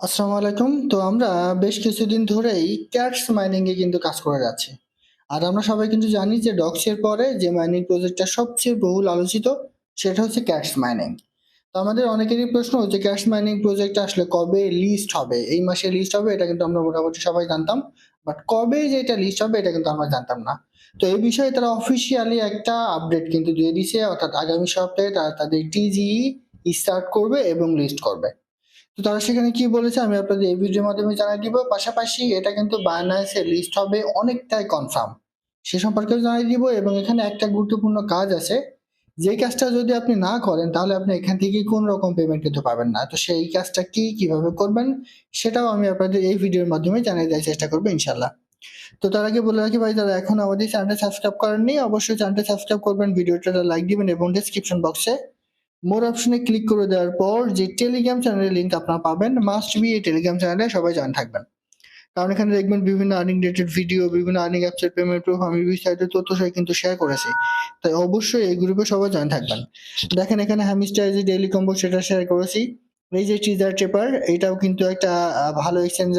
আসসালামু আলাইকুম। তো আমরা বেশ কিছুদিন ধরেই ক্যাটস মাইনিং এ কিন্তু কাজ করে যাচ্ছি। আর আমরা সবাই কিন্তু জানি যে ডক্সের পরে যে মাইনিং প্রজেক্টটা সবচেয়ে বহুল আলোচিত, সেটা হচ্ছে ক্যাটস মাইনিং তো আমাদের অনেকেরই প্রশ্ন যে ক্যাটস মাইনিং প্রজেক্ট আসলে কবে লিস্ট হবে? এই মাসে লিস্ট হবে, এটা কিন্তু আমরা মোটামুটি সবাই জানতাম। বাট কবে যে এটা লিস্ট হবে, এটা কিন্তু আমরা জানতাম না। তো এই বিষয়ে তারা অফিসিয়ালি একটা আপডেট কিন্তু দিয়ে দিছে অর্থাৎ আগামী সপ্তাহে তারা তাদের টিজিই স্টার্ট করবে এবং লিস্ট করবে। তো তারা সেখানে কি বলেছে আমি আপনাদের এই ভিডিওর মাধ্যমে জানাই দিব। পাশাপাশি এটা কিন্তু বায়ানান্সের লিস্ট হবে অনেকটাই কনফার্ম সে সম্পর্কেও জানাই দিব এবং এখানে একটা গুরুত্বপূর্ণ কাজ আছে। যে কাজটা যদি আপনি না করেন তাহলে আপনি এখান থেকে কোন রকম পেমেন্ট কিন্তু পাবেন না। তো সেই কাজটা কি, কীভাবে করবেন সেটাও আমি আপনাদের এই ভিডিওর মাধ্যমে জানিয়ে দেওয়ার চেষ্টা করব ইনশাল্লাহ তো তার আগে বলে রাখি ভাই, যারা এখন আমাদের চ্যানেলটা সাবস্ক্রাইব করেননি, অবশ্যই চ্যানেলটা সাবস্ক্রাইব করবেন, ভিডিওটা লাইক দিবেন এবং ডিসক্রিপশন বক্সে মোর অপশনে ক্লিক করে দেওয়ার পর যে টেলিগ্রাম চ্যানেলের লিঙ্ক আপনারা পাবেন মাস্ট বি এই টেলিগ্রাম চ্যানেলে সবাই জয়েন থাকবেন। কারণ এখানে দেখবেন বিভিন্ন আর্নিং রিলেটেড ভিডিও বিভিন্ন আর্নিং অ্যাপসের পেমেন্ট প্রুফ আমি বিস্তারিত তথ্য সহ কিন্তু শেয়ার করেছি। তাই অবশ্যই এই গ্রুপে সবাই জয়েন থাকবেন। দেখেন এখানে হ্যামিস্টার যে ডেইলি কম্বো সেটা শেয়ার করেছি। এই যে টিজার চেপার এটাও কিন্তু একটা ভালো এক্সচেঞ্জ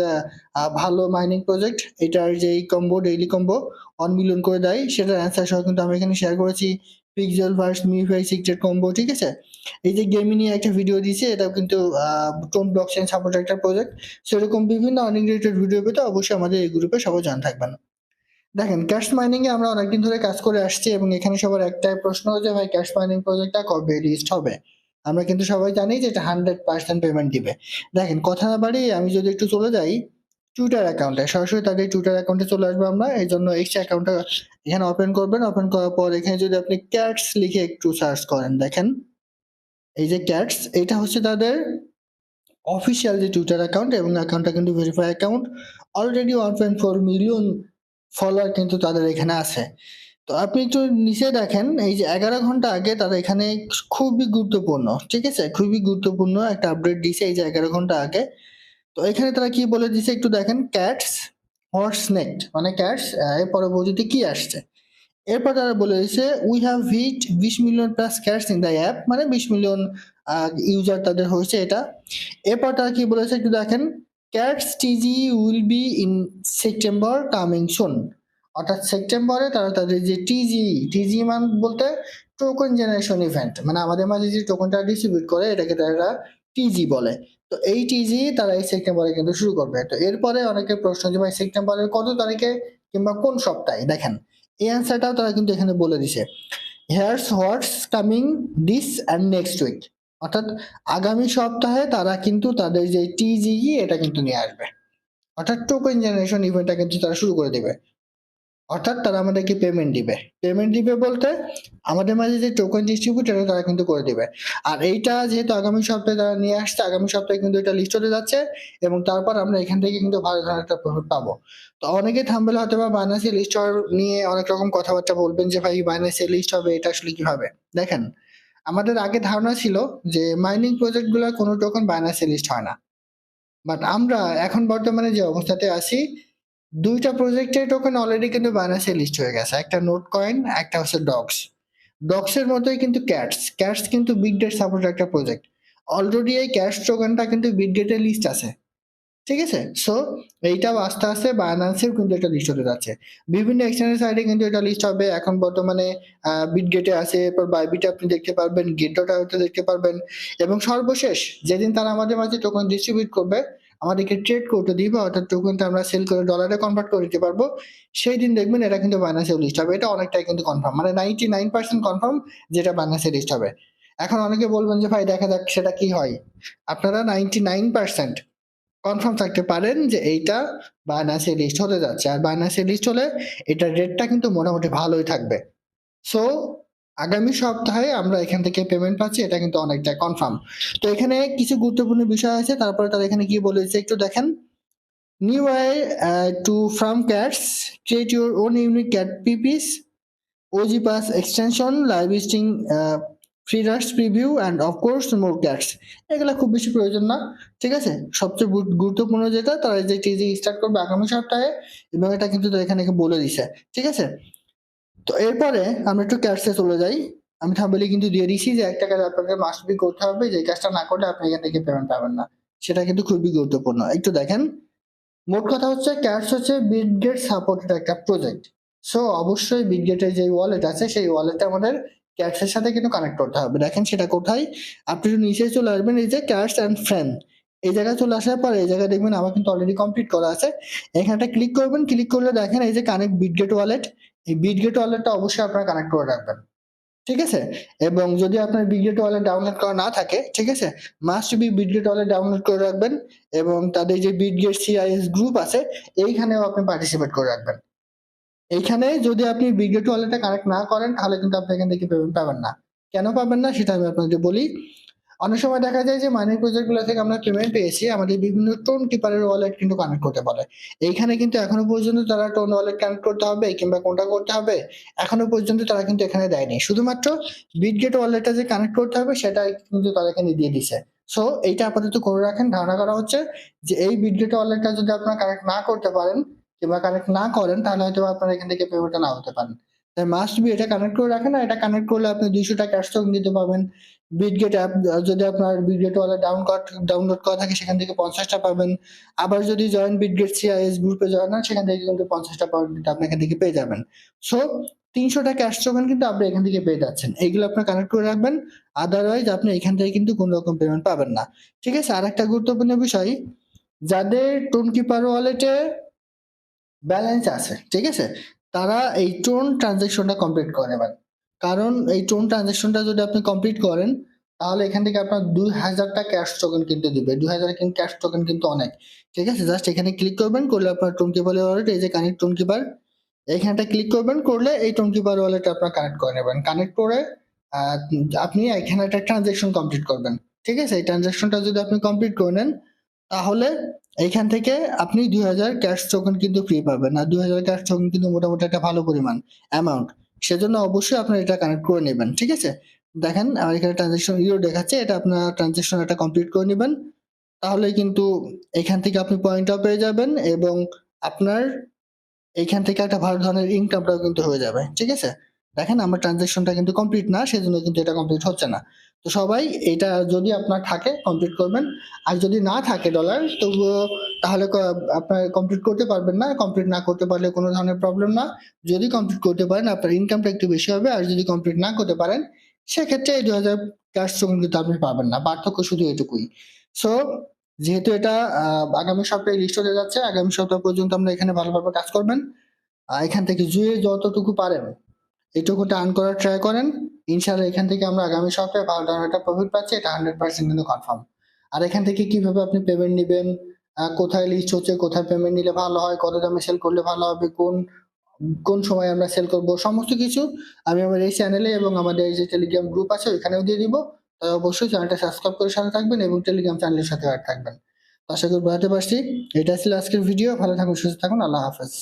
ভালো মাইনিং প্রজেক্ট এটার যে combo daily combo on million করে দেয়, সেটার অ্যান্সার সহ কিন্তু আমি এখানে শেয়ার করেছি। পিক্সেল ভার্স মিউফাই সিক্রেট কম্বো ঠিক আছে? এই যে গেমিং নিয়ে একটা ভিডিও দিয়েছে, এটাও কিন্তু টোন ব্লকচেন সাপোর্ট একটা প্রজেক্ট সেরকম বিভিন্ন আর্নিং রিলেটেড ভিডিও পেতে অবশ্যই আমাদের এই গ্রুপে সবাই জানা থাকবেন। দেখেন ক্যাশ মাইনিং এ আমরা অনেকদিন ধরে কাজ করে আসছি এবং এখানে সবার একটাই প্রশ্ন যে ভাই ক্যাশ মাইনিং প্রজেক্টটা কবে লিস্ট হবে? আমরা কিন্তু সবাই জানি যে এটা হান্ড্রেড পার্সেন্ট পেমেন্ট দিবে। দেখেন, কথা না বাড়ি আমি যদি একটু চলে যাই টুইটার অ্যাকাউন্টে সরাসরি তাদের টুইটার অ্যাকাউন্টে চলে আসব আমরা। এই জন্য এক্সট্রা অ্যাকাউন্টটা এখানে ওপেন করবেন। ওপেন করার পর এখানে যদি আপনি ক্যাটস লিখে একটু সার্চ করেন, দেখেন। এই যে ক্যাটস এটা হচ্ছে তাদের অফিসিয়াল যে টুইটার অ্যাকাউন্ট এবং অ্যাকাউন্টটা কিন্তু verify account already one point four million follower কিন্তু তাদের এখানে আছে। তো আপনি একটু নিচে দেখেন, এই যে এগারো ঘণ্টা আগে তারা এখানে খুবই গুরুত্বপূর্ণ, ঠিক আছে? খুবই গুরুত্বপূর্ণ একটা আপডেট দিছে এই যে এগারো ঘণ্টা আগে। তো এখানে তারা কি বলে দিছে একটু দেখেন ক্যাটস হর্স নেক্ট মানে ক্যাটস এর পরবর্তীতে কি আসছে? এরপর তারা বলে দিয়েছে উই হ্যাভ হিট বিশ million plus cats in the app মানে বিশ মিলিয়ন ইউজার তাদের হয়েছে এটা। এরপর তারা কি বলেছে একটু দেখেন cats T G will be in September coming soon অর্থাৎ সেপ্টেম্বরে তারা তাদের যে টিজি টিজি মান বলতে টোকন জেনারেশন ইভেন্ট মানে আমাদের মাঝে যে টোকনটা ডিস্ট্রিবিউট করে, এটাকে তারা টিজি বলে। তো এই টিজি তারা এই সেপ্টেম্বরে কিন্তু শুরু করবে। তো এরপরে অনেকের প্রশ্ন যে, ভাই সেপ্টেম্বরের কত তারিখে কিংবা কোন সপ্তাহে? দেখেন, এই অ্যান্সারটাও তারা কিন্তু এখানে বলে দিছে। Here's what's coming this and next week অর্থাৎ আগামী সপ্তাহে তারা কিন্তু তাদের যে টিজিই এটা কিন্তু নিয়ে আসবে। অর্থাৎ টোকেন জেনারেশন ইভেন্টটা কিন্তু তারা শুরু করে দেবে। অর্থাৎ তারা আমাদেরকে পেমেন্ট দিবে। পেমেন্ট দিবে বলতে আমাদের মাঝে যে টোকেন ডিস্ট্রিবিউট এটা তারা কিন্তু করে দিবে। আর এইটা যেহেতু আগামী সপ্তাহে তারা নিয়ে আসছে, আগামী সপ্তাহে কিন্তু এটা লিস্ট হতে যাচ্ছে এবং তারপর আমরা এখান থেকে কিন্তু ভালো ধরনের একটা প্রফিট পাবো। তো অনেকে থামবেল হয়তো বা বাইনান্সি লিস্ট নিয়ে অনেক রকম কথাবার্তা বলবেন যে, ভাই বাইনান্সি লিস্ট হবে, এটা আসলে কি হবে দেখেন, আমাদের আগে ধারণা ছিল যে মাইনিং প্রজেক্টগুলোর কোনো টোকন বাইনান্সি লিস্ট হয় না। বাট আমরা এখন বর্তমানে যে অবস্থাতে আছি দুইটা প্রজেক্টের টোকেন অলরেডি কিন্তু বাইনান্সে লিস্ট হয়ে গেছে। একটা নোট কয়েন একটা হচ্ছে ডগস ডগসের মতোই কিন্তু ক্যাটস ক্যাটস কিন্তু বিগ ডেট সাপোর্ট একটা প্রজেক্ট অলরেডি এই ক্যাশ টোকেনটা কিন্তু বিগ ডেটের লিস্ট আছে। ঠিক আছে? সো এইটাও আস্তে আস্তে বাইনান্সেও কিন্তু একটা লিস্ট হতে যাচ্ছে। বিভিন্ন এক্সচেঞ্জের সাইডে কিন্তু এটা লিস্ট হবে। এখন বর্তমানে বিটগেটে আছে। এরপর বাইবিটে আপনি দেখতে পারবেন গেটটা দেখতে পারবেন। এবং সর্বশেষ, যেদিন তারা আমাদের মাঝে টোকেন ডিস্ট্রিবিউট করবে আমাদেরকে ট্রেড করতে দিবে, অর্থাৎ টোকেনটা আমরা সেল করে ডলারে কনভার্ট করে দিতে পারব, সেই দিন দেখবেন এটা কিন্তু বাইনান্সে লিস্ট হবে। এটা অনেকটাই কিন্তু কনফার্ম মানে নাইনটি নাইন পার্সেন্ট কনফার্ম যেটা বাইনান্সে লিস্ট হবে। এখন অনেকে বলবেন যে, ভাই, দেখা যাক সেটা কি হয়? আপনারা নাইনটি নাইন পার্সেন্ট কনফার্ম থাকতে পারেন যে, এইটা বাইনান্সে লিস্ট হতে যাচ্ছে। আর বাইনান্সে লিস্ট হলে এটার রেটটা কিন্তু মোটামুটি ভালোই থাকবে। সো আগামী সপ্তাহে আমরা এখান থেকে পেমেন্ট পাচ্ছি, এটা কিন্তু অনেকটা কনফার্ম তো এখানে কিছু গুরুত্বপূর্ণ বিষয় আছে, তারপরে তারা এখানে কি বলেছে একটু দেখেন। New way to from cats create your own unique cat পিপিস OG pass extension live sting free rust preview and of course more cats এগুলো খুব বেশি প্রয়োজন না, ঠিক আছে? সবচেয়ে গুরু- গুরুত্বপূর্ণ যেটা, তারা যে টিজি স্টার্ট করবে আগামী সপ্তাহে, এবং এটা কিন্তু তারা এখানে বলে দিছে, ঠিক আছে? তো এরপরে আমরা একটু ক্যাটসে চলে যাই। আমি থাম্বেলি কিন্তু দিয়ে দিছি যে একটা কাজ আপনাকে মাস্ট বি করতে হবে, যে কাজটা না করলে আপনি এখান থেকে পেমেন্ট পাবেন না। সেটা কিন্তু খুবই গুরুত্বপূর্ণ। একটু দেখেন। মোট কথা হচ্ছে ক্যাশ হচ্ছে বিটগেট সাপোর্টেড একটা প্রজেক্ট সো অবশ্যই বিটগেটের যে ওয়ালেট আছে, সেই ওয়ালেটটা আমাদের ক্যাটস এর সাথে কিন্তু কানেক্ট করতে হবে। দেখেন সেটা কোথায়? আপনি যদি নিচে চলে আসবেন, এই যে ক্যাশ অ্যান্ড ফ্রেন্ড এই জায়গায় চলে আসার পর এই জায়গায় দেখবেন আমার কিন্তু অলরেডি কমপ্লিট করা আছে। এখানটা ক্লিক করবেন। ক্লিক করলে দেখেন এই যে কানেক্ট বিটগেট ওয়ালেট এই বিটগেট ওয়ালেটটা অবশ্যই আপনারা কানেক্ট করে রাখবেন। ঠিক আছে? এবং যদি আপনার বিটগেট ওয়ালেট ডাউনলোড করা না থাকে, ঠিক আছে? Must be Bitget wallet download করে রাখবেন এবং তাদের যে বিটগেট সিআইএস গ্রুপ আছে, এইখানেও আপনি পার্টিসিপেট করে রাখবেন। এইখানে যদি আপনি বিটগেট ওয়ালেটে কানেক্ট না করেন, তাহলে কিন্তু আপনি এখান থেকে পেমেন্ট পাবেন না। কেন পাবেন না? সেটা আমি আপনাদের বলি। অনেক সময় দেখা যায় যে মাইনিং প্রজেক্টগুলো থেকে আমরা পেমেন্ট পেয়েছি, আমাদের বিভিন্ন টোন কিপারের ওয়ালেট কিন্তু কানেক্ট করতে পারে। এইখানে কিন্তু এখনও পর্যন্ত তারা টোন ওয়ালেট কানেক্ট করতে হবে, কিংবা কোনটা করতে হবে, এখনও পর্যন্ত তারা কিন্তু এখানে দেয়নি। শুধুমাত্র বিটগেট ওয়ালেটটা যে কানেক্ট করতে হবে, সেটা কিন্তু তারা এখানে দিয়ে দিছে। সো এইটা আপাতত করে রাখেন। ধারণা করা হচ্ছে যে এই বিটগেট ওয়ালেটটা যদি আপনারা কানেক্ট না করতে পারেন, কিংবা কানেক্ট না করেন, তাহলে হয়তো আপনারা এখান থেকে পেমেন্টটা না হতে পারেন। মাস্ট বি এটা কানেক্ট করে রাখেন, আর এটা কানেক্ট করলে আপনি দুইশো টাকা ক্যাশ টোকেন দিতে পাবেন বিটগেট অ্যাপ যদি আপনার বিটগেট ওয়ালেট ডাউন ডাউনলোড করা থাকে, সেখান থেকে পঞ্চাশটা পাবেন। আবার যদি জয়েন বিটগেট সিআইএস গ্রুপে জয়েন হন, সেখান থেকে কিন্তু পঞ্চাশটা পয়েন্ট আপনি এখান থেকে পেয়ে যাবেন। সো তিনশোটা ক্যাশ টোকেন কিন্তু আপনি এখান থেকে পেয়ে যাচ্ছেন। এইগুলো আপনার কানেক্ট করে রাখবেন আদারওয়াইজ আপনি এখান থেকে কিন্তু কোনো রকম পেমেন্ট পাবেন না। ঠিক আছে আর একটা গুরুত্বপূর্ণ বিষয়, যাদের টোন কিপার ওয়ালেটে ব্যালেন্স আছে, ঠিক আছে, তারা এই টোন ট্রানজেকশনটা কমপ্লিট করে নেবেন। কারণ এই টোন ট্রানজেকশনটা যদি আপনি কমপ্লিট করেন, তাহলে এখান থেকে আপনার দুই হাজারটা ক্যাশ টোকেন কিন্তু দিবে। দুই হাজার কিন্তু ক্যাশ টোকেন কিন্তু অনেক। ঠিক আছে? জাস্ট এখানে ক্লিক করবেন, করলে আপনার টোন কিপার ওয়ালেট এই যে কানেক্ট টোন কিপার এইখানটা ক্লিক করবেন, করলে এই টোন কিপার ওয়ালেট আপনার কানেক্ট করে নেবেন। কানেক্ট করে আপনি এখানে একটা ট্রানজেকশন কমপ্লিট করবেন। ঠিক আছে? এই ট্রানজেকশনটা যদি আপনি কমপ্লিট করে নেন, তাহলে এইখান থেকে আপনি দুই হাজার ক্যাশ টোকেন কিন্তু ফ্রি পাবেন। আর দুই হাজার ক্যাশ টোকেন কিন্তু মোটামুটি একটা ভালো পরিমাণ অ্যামাউন্ট সেজন্য অবশ্যই আপনার এটা কানেক্ট করে নেবেন, ঠিক আছে? দেখেন, আমার এখানে ট্রানজেকশন ইউরো দেখাচ্ছে, এটা আপনার ট্রানজেকশন একটা কমপ্লিট করে নেবেন। তাহলে কিন্তু এখান থেকে আপনি পয়েন্টটাও পেয়ে যাবেন এবং আপনার এইখান থেকে একটা ভালো ধরনের ইনকামটাও কিন্তু হয়ে যাবে, ঠিক আছে? দেখেন, আমার ট্রানজেকশনটা কিন্তু কমপ্লিট না, সেজন্য কিন্তু এটা কমপ্লিট হচ্ছে না। তো সবাই এটা যদি আপনার থাকে কমপ্লিট করবেন। আর যদি না থাকে ডলার তবুও তাহলে আপনার কমপ্লিট করতে পারবেন না। কমপ্লিট না করতে পারলে কোনো ধরনের প্রবলেম না। যদি কমপ্লিট করতে পারেন, আপনার ইনকামটা একটু বেশি হবে। আর যদি কমপ্লিট না করতে পারেন, সেক্ষেত্রে এই দু হাজার টোকেন কিন্তু আপনি পাবেন না। পার্থক্য শুধু এটুকুই। সো যেহেতু এটা আগামী সপ্তাহে লিস্ট হয়ে যাচ্ছে, আগামী সপ্তাহ পর্যন্ত আমরা এখানে ভালোভাবে কাজ করবেন। এখান থেকে জুয়ে যতটুকু পারেন এইটুকুটা আর্ন করার ট্রাই করেন। ইনশাআল্লাহ এখান থেকে আমরা আগামী সপ্তাহে ধরনের একটা প্রফিট পাচ্ছি, এটা হান্ড্রেড পার্সেন্ট কিন্তু কনফার্ম আর এখান থেকে কীভাবে আপনি পেমেন্ট নেবেন কোথায় লিস্ট হচ্ছে, কোথায় পেমেন্ট নিলে ভালো হয়, কত দামে সেল করলে ভালো হবে, কোন কোন সময় আমরা সেল করব, সমস্ত কিছু আমি আমার এই চ্যানেলে এবং আমাদের এই যে টেলিগ্রাম গ্রুপ আছে, ওইখানেও দিয়ে দিব। তাই অবশ্যই চ্যানেলটা সাবস্ক্রাইব করে সাথে থাকবেন এবং টেলিগ্রাম চ্যানেলের সাথে অ্যাড থাকবেন। আশা করি বোঝাতে পারছি। এটা ছিল আজকের ভিডিও ভালো থাকুন, সুস্থ থাকুন, আল্লাহ হাফেজ।